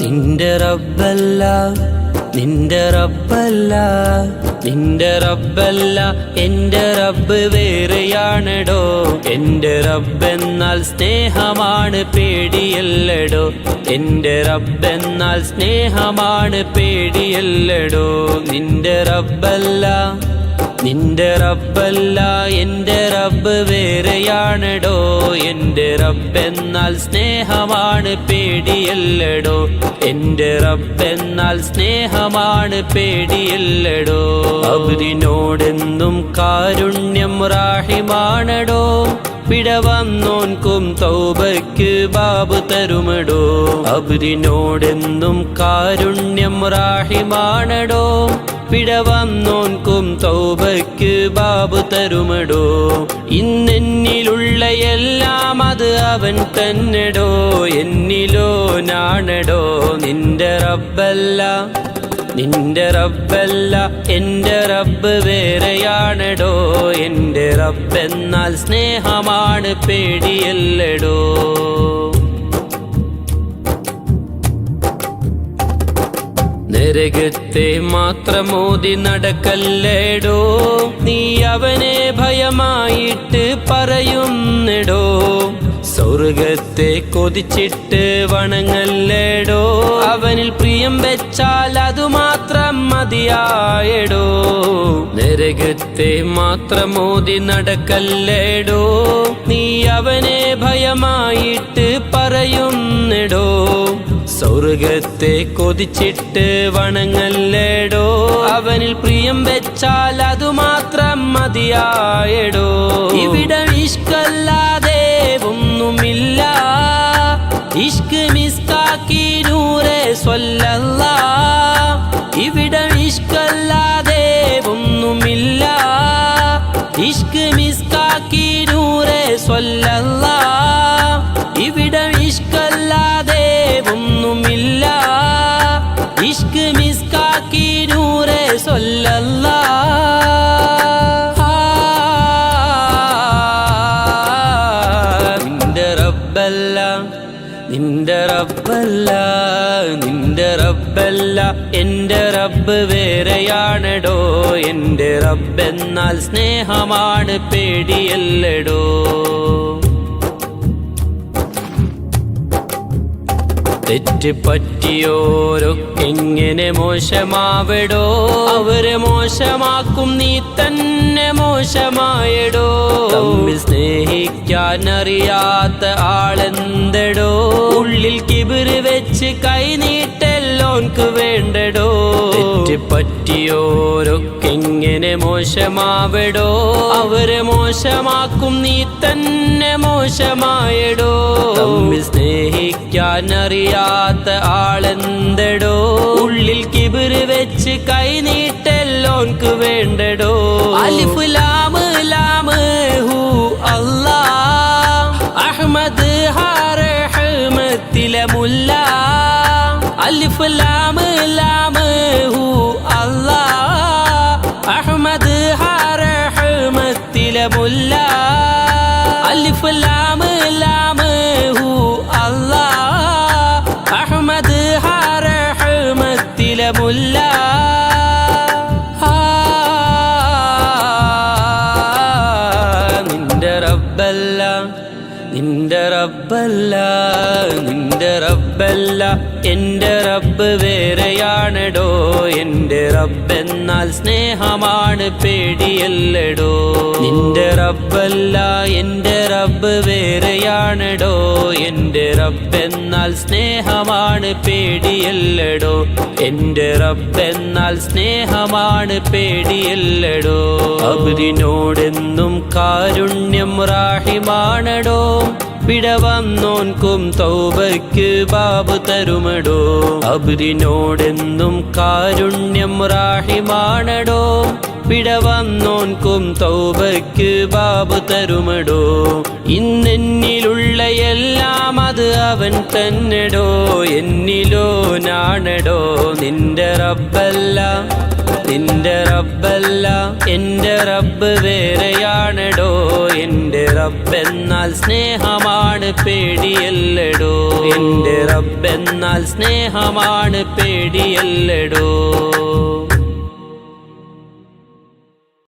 നിന്റെ റബ്ബല്ല നിന്റെ റബ്ബല്ല നിന്റെ റബ്ബല്ല എന്റെ റബ്ബ് വേറെയാണെടോ. എന്റെ റബ്ബെന്നാൽ സ്നേഹമാണ് പേടിയല്ലടോ. എന്റെ റബ്ബെന്നാൽ സ്നേഹമാണ് പേടിയല്ലടോ. നിന്റെ റബ്ബല്ല നിന്റെ റബ്ബല്ല എന്റെ റബ്ബ് വേറെയാണെടോ. റബ്ബെന്നാൽ സ്നേഹമാണ് പേടിയല്ലടോ. എന്റെ റബ്ബെന്നാൽ സ്നേഹമാണ് പേടിയല്ലടോ. അവരിനോടെന്നും കാരുണ്യം റാഹിമാണടോ. പിടവന്നോൻക്കും തൗബയ്ക്ക് ബാബു തരുമടോ. അവരിനോടെന്നും കാരുണ്യം റാഹിമാണടോ. പിടവന്നോൻകും തൗബയ്ക്ക് ബാബു തരുമടോ. ഇന്നെന്നിലുള്ള അവൻ തന്നെടോ എന്നിലോ നാണടോ. നിന്റെ റബ്ബല്ല നിന്റെ റബ്ബല്ല എന്റെ റബ്ബ് വേറെയാണടോ. എന്റെ റബ്ബെന്നാൽ സ്നേഹമാണ് പേടിയല്ലടോ. നരകത്തെ മാത്രം മോദി നടക്കല്ലേടോ. നീ അവനെ ഭയമായിട്ട് പറയുന്നിടോ. സ്വർഗത്തെ കൊതിച്ചിട്ട് വണങ്ങല്ലേടോ? അവനിൽ പ്രിയം വെച്ചാൽ അതു മാത്രം മതിയായടോ? നരകത്തെ മാത്രം മാത്രമോതി നടക്കല്ലേടോ? നീ അവനെ ഭയമായിട്ട് പറയുന്നിടോ? സ്വർഗത്തെ കൊതിച്ചിട്ട് വണങ്ങല്ലേടോ? അവനിൽ പ്രിയം വെച്ചാൽ അതു മാത്രം മതിയായടോ? ഇവിടെ ഇഷ്കല്ലാതെ ഇഷ്ക് മിസ്കാക്കി നൂറെ സ്വല്ലല്ല. ഇവിടെ ഇഷ്കല്ലാതെ ഒന്നുമില്ല. ഇഷ്ക് മിസ്കാക്കി നൂറെ സ്വല്ലല്ല. ഇവിടെ ഇഷ്കല്ലാതെ ഒന്നുമില്ല. ഇഷ്ക് മിസ്കാക്കി നൂറെ സ്വല്ല നിന്റെ നിന്റെ റബ്ബല്ല നിന്റെ റബ്ബല്ല. എന്റെ റബ്ബ് വേറെയാണെടോ എന്റെ റബ്ബെന്നാൽ സ്നേഹമാണ് പേടിയല്ലടോ. തെറ്റ് പറ്റിയോരൊക്കെങ്ങനെ മോശമാവിടോ? അവരെ മോശമാക്കും നീ തന്നെ മോശമായടോ? സ്നേഹിക്കാൻ അറിയാത്ത ആളെന്തടോ? ഉള്ളിൽ കിബിര് വെച്ച് കൈ നീട്ടെല്ലോൻക്ക് വേണ്ടടോ. പറ്റിയോരൊക്കെങ്ങനെ മോശമാവടോ? അവരെ മോശമാക്കും നീ തന്നെ മോശമായടോ. സ്നേഹിക്കാൻ അറിയാത്ത ആളെന്തടോ? ഉള്ളിൽ കിബിര് വെച്ച് കൈ ലോൺക്ക് വേണ്ടടോ? അലിഫ് ലാമ് ലാമ് ഹു അല്ലാ. അഹമ്മദ് ഹാറ് ഹൽമത്തിലെ മുല്ല. അലിഫ് ലാമ് ലാമ് ഹു അല്ലാ അഹ്മദ് ഹാറ് ഹൽമത്തിലെ മുല്ല അലിഫ് ലാമ് ലാമ് ഹു നിന്റെ റബ്ബല്ല നിന്റെ റബ്ബല്ല എന്റെ റബ്ബ് വേറെയാണെടോ എന്റെ റബ്ബെന്നാൽ സ്നേഹമാണ് പേടിയല്ലടോ. നിന്റെ റബ്ബല്ല എന്റെ റബ്ബ് വേറെയാണെടോ എന്റെ റബ്ബെന്നാൽ സ്നേഹമാണ് പേടിയല്ലടോ. എന്റെ റബ്ബെന്നാൽ സ്നേഹമാണ് പേടിയല്ലടോ. അവരിനോടെന്നും കാരുണ്യം റാഹിമാണടോ. പിടവന്നോൻക്കും തൗബയ്ക്ക് ബാബു തരുമടോ? അബുദിനോടെന്നും കാരുണ്യം റാഹിമാണടോ. പിടവന്നോൻക്കും തൗബയ്ക്ക് ബാബു തരുമടോ? ഇന്നെന്നിലുള്ള എല്ലാം അത് അവൻ തന്നെടോ. എന്നിലോ നാണടോ? നിന്റെ റബ്ബല്ല നിന്റെ റബ്ബല്ല എന്റെ റബ്ബ് വേറെയാണെടോ. എന്റെ റബ്ബെന്നാൽ സ്നേഹമാണ് പേടിയല്ലടോ. എന്റെ റബ്ബെന്നാൽ സ്നേഹമാണ് പേടിയല്ലടോ.